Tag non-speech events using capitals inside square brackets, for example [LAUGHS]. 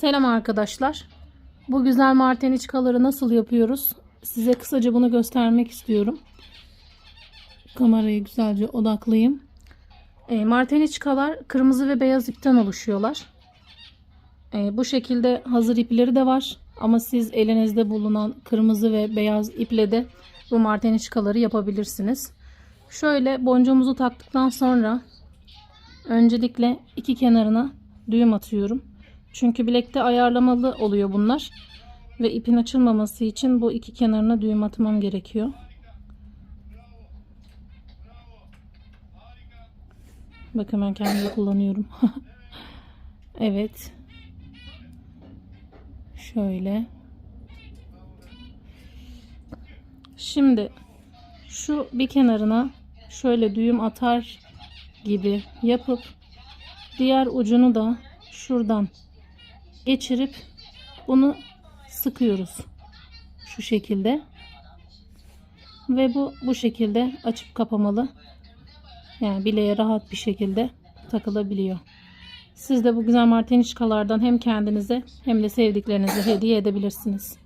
Selam arkadaşlar. Bu güzel marteniçkaları nasıl yapıyoruz? Size kısaca bunu göstermek istiyorum. Kamerayı güzelce odaklayayım. E, marteniçkalar kırmızı ve beyaz ipten oluşuyorlar. E, bu şekilde hazır ipleri de var. Ama siz elinizde bulunan kırmızı ve beyaz iple de bu marteniçkaları yapabilirsiniz. Şöyle boncuğumuzu taktıktan sonra öncelikle iki kenarına düğüm atıyorum. Çünkü bilekte ayarlamalı oluyor bunlar. Ve ipin açılmaması için bu iki kenarına düğüm atmam gerekiyor. Bakın ben kendimi kullanıyorum. [LAUGHS] evet. Şöyle. Şimdi şu bir kenarına şöyle düğüm atar gibi yapıp diğer ucunu da şuradan geçirip bunu sıkıyoruz. Şu şekilde. Ve bu bu şekilde açıp kapamalı. Yani bileğe rahat bir şekilde takılabiliyor. Siz de bu güzel marteniçkalardan hem kendinize hem de sevdiklerinize hediye edebilirsiniz.